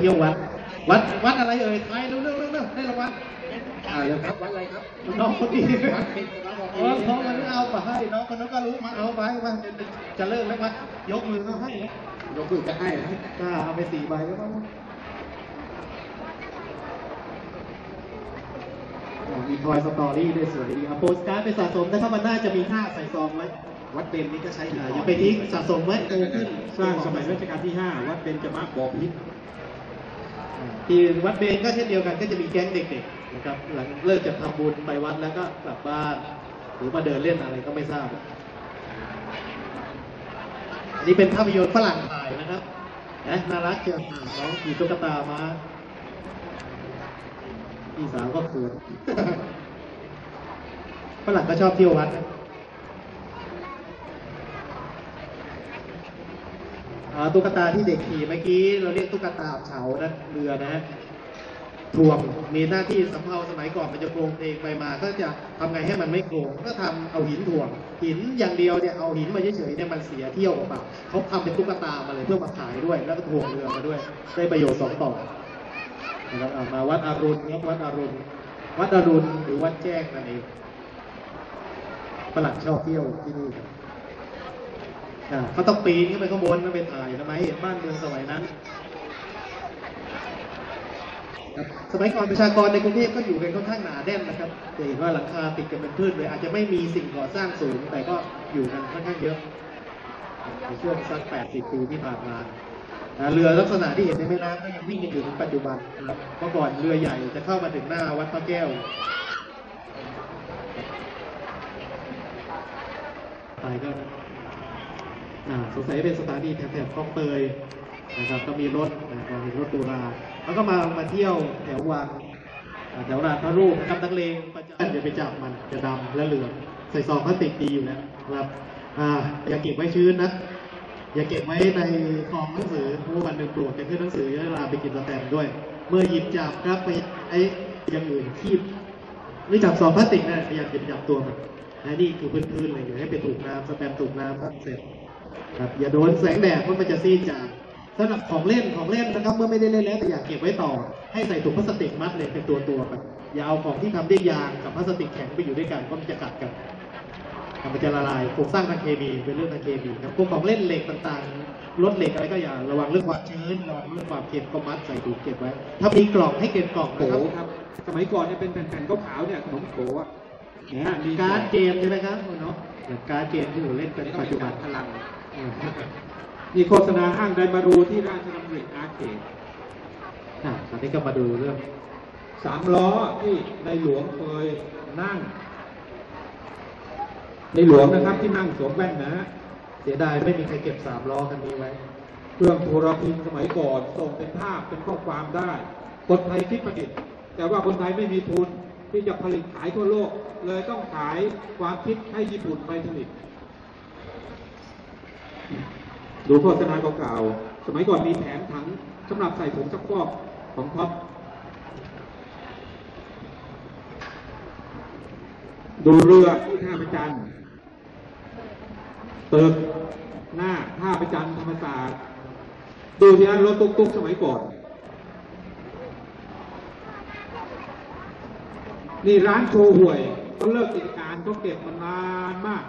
เที่ยววัด วัด วัดอะไรเอ่ยทายเร็วเร็วเร็วเร็วได้รางวัลอ่าเร็วครับ วัดอะไรครับ น้องคนนี้วัดเป็นอ๋อน้องมันเอาไปให้น้องคนนั้นก็รู้มาเอาไปมาจะเลิกแล้วมายกมือเขาให้ยกมือจะให้กล้าเอาไปสี่ใบแล้วมั้งอ่ามีทอยสตอรี่ด้วยสวยดีเอาโปสการ์ดไปสะสมนะครับมันน่าจะมีค่าใส่ซองไว้วัดเบนนี่ก็ใช้อย่าไปทิ้งสะสมไว้โตขึ้นสร้างสมัยรัชกาลที่ 5 วัดเบนจะมาบอกพิษ ที่วัดเบนก็เช่นเดียวกันก็จะมีแก๊งเด็กๆนะครับหลังเลิกจากทำบุญไปวัดแล้วก็กลับบ้าน หรือมาเดินเล่นอะไรก็ไม่ทราบอันนี้เป็นภาพยนตร์ฝรั่งถ่ายนะครับนะน่ารักเชียวน้องขี่ตุ๊กตามาพี่สาวก็เขินฝรั่งก็ชอบเที่ยววัดนะอ่า ตุ๊กตาที่เด็กขี่เมื่อกี้ เราเรียกตุ๊กตาเฉานะเรือนะฮะถ่วงมีหน้าที่สำเภาสมัยก่อนมันจะโครงเพลงไปมา ก็จะทำไงให้มันไม่โครงก็ทำเอาหินถ่วง หินอย่างเดียวเนี่ยเอาหินมาเฉยๆเนี่ยมันเสียเที่ยวเปล่าเขาทำเป็นตุ๊กตามาเลยเพื่อมาขายด้วย แล้วก็ถ่วงเรือมาด้วย ได้ประโยชน์สองต่อนะครับมาวัดอรุณครับวัดอรุณวัดอรุณหรือวัดแจ้งนั่นเองฝรั่งชอบเที่ยวที่นี่ครับ เขาต้องปีนขึ้นไปข้างบนแล้วไปถ่ายทำไมเห็นบ้านเมืองสมัยนั้น สมัยก่อนประชากรในกรุงเทพก็อยู่กันค่อนข้างหนาแน่นนะครับจะเห็นว่าหลังคาติดกันเป็นพืชเลย อาจจะไม่มีสิ่งก่อสร้างสูง แต่ก็อยู่กันค่อนข้างเยอะในช่วงสัก 80 ปีที่ผ่านมาเรือลักษณะที่เห็นในแม่น้ำก็ยังวิ่งกันอยู่ถึงปัจจุบันเมื่อก่อนเรือใหญ่จะเข้ามาถึงหน้าวัดพระแก้วไปก็ สงสัยเป็นสถานีแถวๆคลองเตยนะครับก็มีรถนะครับมีรถตุลาแล้วก็มามาเที่ยวแถววังแถวราพระรูปนะครับนักเลงประจำอย่าไปจับมันจะดำและเหลืองใส่ซองพลาสติกดีอยู่แล้วครับอ่าอย่าเก็บไว้ชื้นนะอย่าเก็บไว้ในกองหนังสือเพราะวันหนึ่งปลวกจะขึ้นหนังสือจะลาไปกินสแตมด้วย เมื่อหยิบจับครับไปไอ้ยังอื่นคีบนี่จับซองพลาสติกนะพยายามจะจับตัวมันนะนี่คือพื้นๆเลยอย่าให้ไปถูกน้ำสแตมถูกน้ำครับเสร็จ ครับอย่าโดนแสงแดดเพราะมันจะซีดจางสำหรับของเล่นของเล่นนะครับเมื่อไม่ได้เล่นแล้วแต่อยากเก็บไว้ต่อ ให้ใส่ถุงพลาสติกมัดเลยเป็นตัวตัวๆไปอย่าเอาของที่ทำด้วยยางกับพลาสติกแข็งไปอยู่ด้วยกันเพราะมันจะกัดกันมันจะละลายโครงสร้างทางเคมีเป็นเรื่องทางเคมีครับพวกของเล่นเหล็กต่างๆรถเหล็กอะไรก็อย่าระวังเรื่องความชื้นระวังเรื่องความเค็มก็มัดใส่ถุงเก็บไว้ ถ้ามีกล่องให้เก็บกล่องโขนะครับครับ สมัยก่อนเนี่ยเป็นแผ่นๆขาวๆเนี่ยขนมโขอะเนี่ยมีการ์ดเกมใช่ไหมครับคุณเนาะอย่างการ์ดเกมที่เราเล่นกันปัจจุบันพลัง มีโฆษณาห้างไดมารูที่ราชดำริอาร์เคดอะตอนนี้ก็มาดูเรื่องสามล้อที่ในหลวงเคยนั่ง ในหลวงนะครับที่นั่งสวมแว่นนะฮะเสียดายไม่มีใครเก็บสามล้อคันนี้ไว้ เครื่องโทรพิมพ์สมัยก่อนส่งเป็นภาพเป็นข้อความได้ คนไทยคิดประดิษฐ์แต่ว่าคนไทยไม่มีทุนที่จะผลิตขายทั่วโลก เลยต้องขายความคิดให้ญี่ปุ่นไปผลิต ดูโฆษณาเก่าๆสมัยก่อนมีแผงถังสำหรับใส่ผงซักฟอกของท็อปดูเรือที่ท่าประจันทร์ตึกหน้าท่าประจันทร์ธรรมศาสตร์ดูที่นั่นรถตุ๊กๆสมัยก่อน นี่ร้านโชว์หวยเขาเลิกกิจการเขาเก็บมานานมาก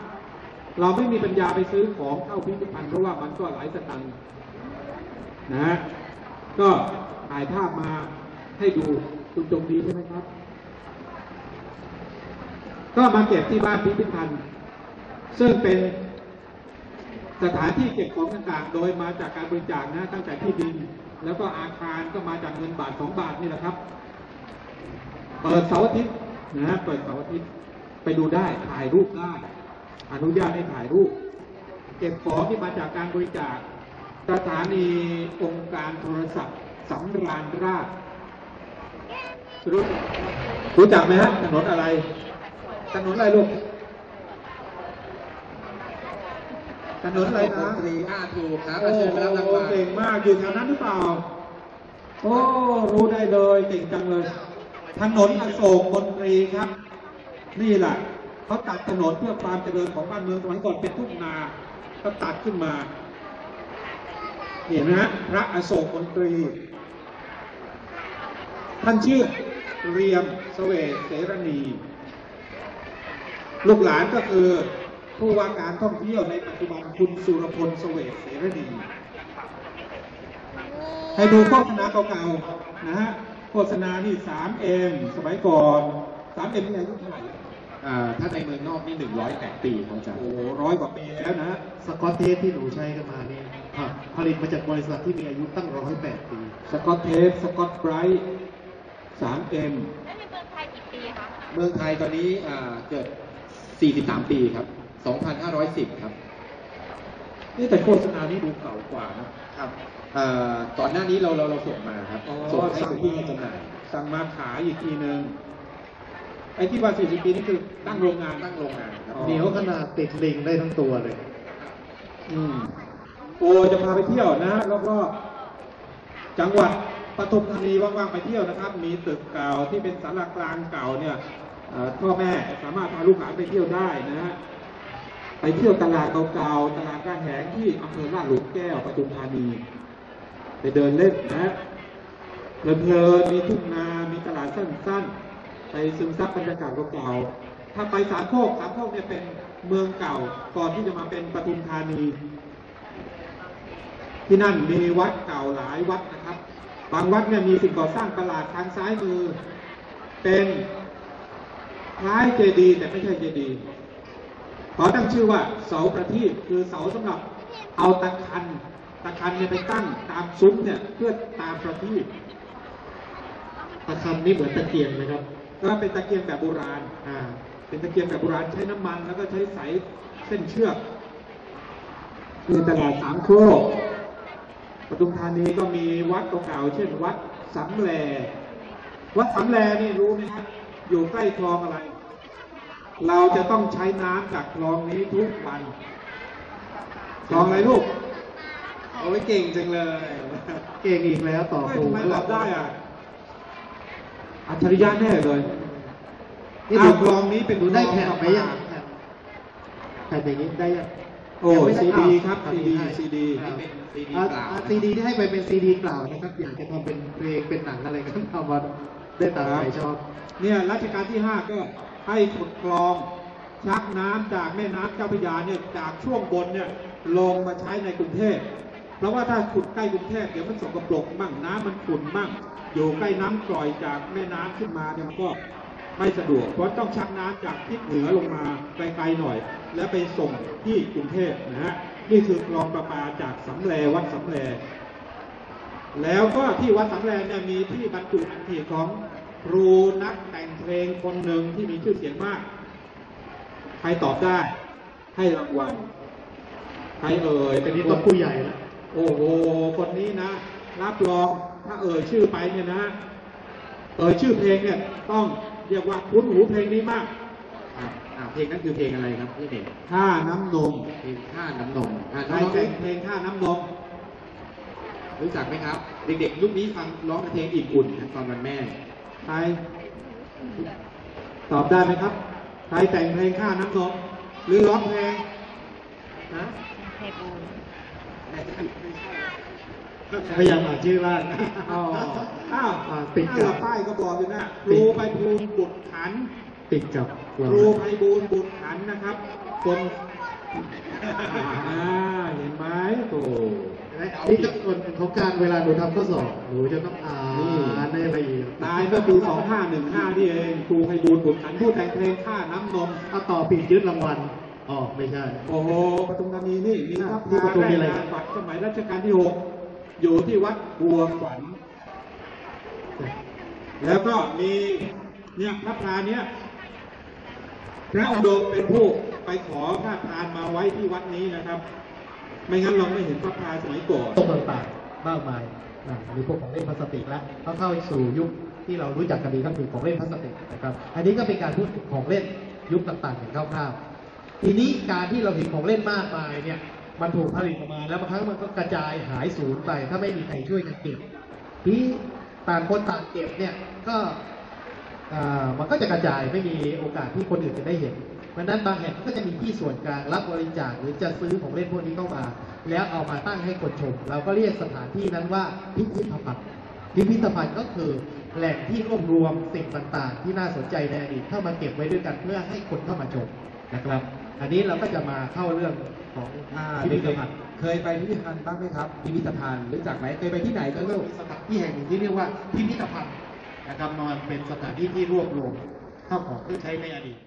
เราไม่มีปัญญาไปซื้อของเข้าพิพิธภัณฑ์เพราะว่ามันก็หลายสตังค์นะฮะก็ถ่ายภาพมาให้ดูคุณจงดีใช่ไหมครับ ก็มาเก็บที่บ้านพิพิธภัณฑ์ ซึ่งเป็นสถานที่เก็บของต่างๆ โดยมาจากการบริจาคนะตั้งแต่ที่ดิน แล้วก็อาคารก็มาจากเงินบาทสองบาทนี่แหละครับ เปิดเสาร์อาทิตย์นะฮะเปิดเสาร์อาทิตย์ไปดูได้ถ่ายรูปได้ อนุญาตให้ถ่ายรูป เก็บของที่มาจากการบริจาคสถานีองค์การโทรศัพท์สำราญราชรู้รู้จักไหมฮะถนนอะไร ถนนอะไรลูกถนนอะไรนะตรีอาถูกครับโอ้เชิญไปรับรางวัลเก่งมากอยู่แถวนั้นหรือเปล่า โอ้ รู้ได้เลยเก่งจังเลย ถนนอโศกมนตรีครับ นี่แหละ เขาตัดถนนเพื่อความเจริญของบ้านเมืองสมัยก่อนเป็นทุ่งนาเขาตัดขึ้นมา เห็นไหมฮะพระอโศกมนตรี ท่านชื่อเรียมเสวตเสรณีลูกหลานก็คือผู้ว่าการท่องเที่ยวในปัจจุบันคุณสุรพลเสวตเสรณีให้ดูโฆษณาเก่าๆนะฮะโฆษณานี่ 3M สมัยก่อน 3M นี่อายุเท่าไหร่ ถ้าในเมืองนอกนี่108 ปีเขาจะโอ้ร้อยกว่าปีแล้วนะฮะสกอตเทปที่หนูใช้กันมานี่ครับผลิตมาจากบริษัทที่มีอายุตั้งร้อยแปดปี สกอตเทปสกอตไบรท์ 3M แล้วในเมืองไทยกี่ปีคะเมืองไทยตอนนี้อ่าเกิด 43 ปีครับ 2510 ครับ นี่แต่โฆษณานี่ดูเก่ากว่านะครับอ่าก่อนหน้านี้เราเราเราส่งมาครับอ๋อส่งให้สั่งคุณพี่จำหน่าย สั่งมาขายอีกทีหนึ่ง ไอ้ที่ว่า40ปีนี่คือตั้งโรงงาน ตั้งโรงงานครับอ๋อเหนียวขนาดติดลิงได้ทั้งตัวเลย อืมโอจะพาไปเที่ยวนะแล้วก็จังหวัดปทุมธานีว่างๆไปเที่ยวนะครับ มีตึกเก่าที่เป็นศาลากลางเก่าเนี่ยเอ่อพ่อแม่สามารถพาลูกหลานไปเที่ยวได้นะฮะไปเที่ยวตลาดเก่าๆตลาดกลางแหงที่อำเภอลาดหลุมแก้วปทุมธานี ไปเดินเล่นนะฮะเพลินๆมีทุ่งนา มีตลาดสั้นๆ ไปซึมซับบรรยากาศเก่าๆถ้าไปสามโคกสามโคกเนี่ยเป็นเมืองเก่าก่อนที่จะมาเป็นปทุมธานี ที่นั่นมีวัดเก่าหลายวัดนะครับ บางวัดเนี่ยมีสิ่งก่อสร้างประหลาดทางซ้ายมือ เป็นคล้ายเจดีย์แต่ไม่ใช่เจดีย์ขอตั้งชื่อว่าเสาประทีปคือเสาสำหรับเอาตะคันตะคันเนี่ยไปตั้งตามซุ้มเนี่ยเพื่อตามประทีปตะคำนี่เหมือนตะเกียงนะครับ ก็เป็นตะเกียงแบบโบราณอ่าเป็นตะเกียงแบบโบราณใช้น้ำมัน แล้วก็ใช้สายเส้นเชือกคือตลาดสามโคกปทุมธานีก็มีวัดเก่าๆเช่น วัดสำแลวัดสำแลนี่รู้ไหมครับอยู่ใกล้คลองอะไร เราจะต้องใช้น้ำจากคลองนี้ทุกวันคลองอะไรลูกโอ้ยเก่งจังเลย เก่งอีกแล้วต่อเฮ้ยครูทำไมตอบได้อะ อัจฉริยะแน่เลยนี่อ้าดูวคลองนี้เป็นดูได้คลองแผ่นไหมยังประปาแผ่นอย่างนี้ได้ยังโอ้ยังไม่ไซีดีครับอ้าวซีดีให้ซีดีครับเป็นซีดีอ่าเปล่าอ่าซีดีที่ให้ไปเป็นซีดีเปล่านะครับอยากจะทำเป็นเพลงเป็นหนังอะไรก็ทำมาได้ตามใจชอบเนี่ยรัชกาลที่ห้าก็ให้ขุดคลองชักน้ำจากแม่น้ำเจ้าพระยาเนี่ยจากช่วงบนเนี่ยลงมาใช้ในกรุงเทพ เพราะว่าถ้าขุดใกล้กรุงเทพเดี๋ยวมันสกปรกมั่งน้ำมันขุ่นมั่งอยู่ใกล้น้ำกร่อยจากแม่น้ำขึ้นมาเนี่ยมันก็ไม่สะดวก เพราะต้องชักน้ำจากทิศเหนือลงมาไกลๆหน่อย แล้วไปส่งที่กรุงเทพนะฮะนี่คือคลองประปาจากสำแลวัดสำแลแล้วก็ที่วัดสำแรงเนี่ยมีที่บรรจุอัฐิของครูนักแต่งเพลงคนหนึ่งที่มีชื่อเสียงมาก ใครตอบได้ให้รางวัลใครเอ่ยเป็เป็นนนี่คต้องนผู้ใหญ่แล้ว โอ้โหคนนี้นะ รับรองถ้าเอ่ยชื่อไปเนี่ยนะ เอ่ยชื่อเพลงเนี่ย ต้องเรียกว่าคุ้นหูเพลงนี้มากอ่าอ่าเพลงนั้นคือเพลงอะไรครับพี่เด็กท่าน้ำนมเพลงข้าน้ำนมอ่าใครน้องแต่งเพลงท่าน้ำนมๆรู้จักไหมครับ เด็กๆ ยุคนี้ฟังร้องเพลงอิ่มอุ่นนะตอนวันแม่ ใคร ตอบได้ไหมครับ ใครแต่งเพลงข้าน้ำนมหรือร้องเพลงนะไทยบูน พยายามอ่านชื่อบ้างอ๋ออ้าวอ่าติดอ้ากัวบป้ายก็บอกอยู่นะครูไปบูลย์บุตรขันติดกับครูไพบูลย์บุตรขันนะครับคนอ่าเห็นไหมโอ้ นี่ก็ส่วนของการเวลาหนูทำข้อสอบหนูจะต้องอ่านให้ละเอียดตายเมื่อปี 2515 นี่เอง ครูไพบูลย์บุตรขันผู้แต่งเพลงข้าน้ำนม ถ้าต่อปียึดรางวัล อ๋อไม่ใช่ โอ้โหปทุมธานีนี่มีพระที่พาปทุมได้มีอะไรงานวัดสมัยรัชกาลที่6อยู่ที่วัดบัวขวัญแล้วก็มีเนี่ยพระพราเนี่ยพระอุดมเป็นผู้ไปขอพระพานมาไว้ที่วัดนี้นะครับ ไม่งั้นเราไม่เห็นพระพราสมัยก่อนตรงต่างๆมากมายนะมีพวกของเล่นพลาสติกแล้วเขาเข้าสู่ยุคที่เรารู้จักกันดีก็คือของเล่นพลาสติกนะครับ อันนี้ก็เป็นการพูดถึงของเล่นยุคต่างๆอย่างคร่าวๆ ทีนี้การที่เราเห็นของเล่นมากมายเนี่ย มันถูกผลิตออกมา แล้วบางครั้งมันก็กระจายหายสูญไป ถ้าไม่มีใครช่วยกันเก็บที่ต่างคนต่างเก็บเนี่ยก็มันก็จะกระจายไม่มีโอกาสที่คนอื่นจะได้เห็นเพราะฉะนั้นบางแห่งก็จะมีที่ส่วนกลางรับบริจาคหรือจะซื้อของเล่นพวกนี้เข้ามา แล้วเอามาตั้งให้คนชม เราก็เรียกสถานที่นั้นว่าพิพิธภัณฑ์พิพิธภัณฑ์ก็คือแหล่งที่รวบรวมสิ่งต่างๆ ที่น่าสนใจในอดีตเข้ามาเก็บไว้ด้วยกันเพื่อให้คนเข้ามาชมนะครับ อันนี้เราก็จะมาเข้าเรื่องของอ่พิพิธภัณฑ์เคยไปพิพิธภัณฑ์บ้างไหมครับ พิพิธภัณฑ์รู้จักไหมเคยไปที่ไหนก็เล่าสถานที่แห่งหนึ่งที่เรียกว่าพิพิธภัณฑ์นะครับมันเป็นสถานที่ที่รวบรวมข้าวของเครื่องใช้ในอดีต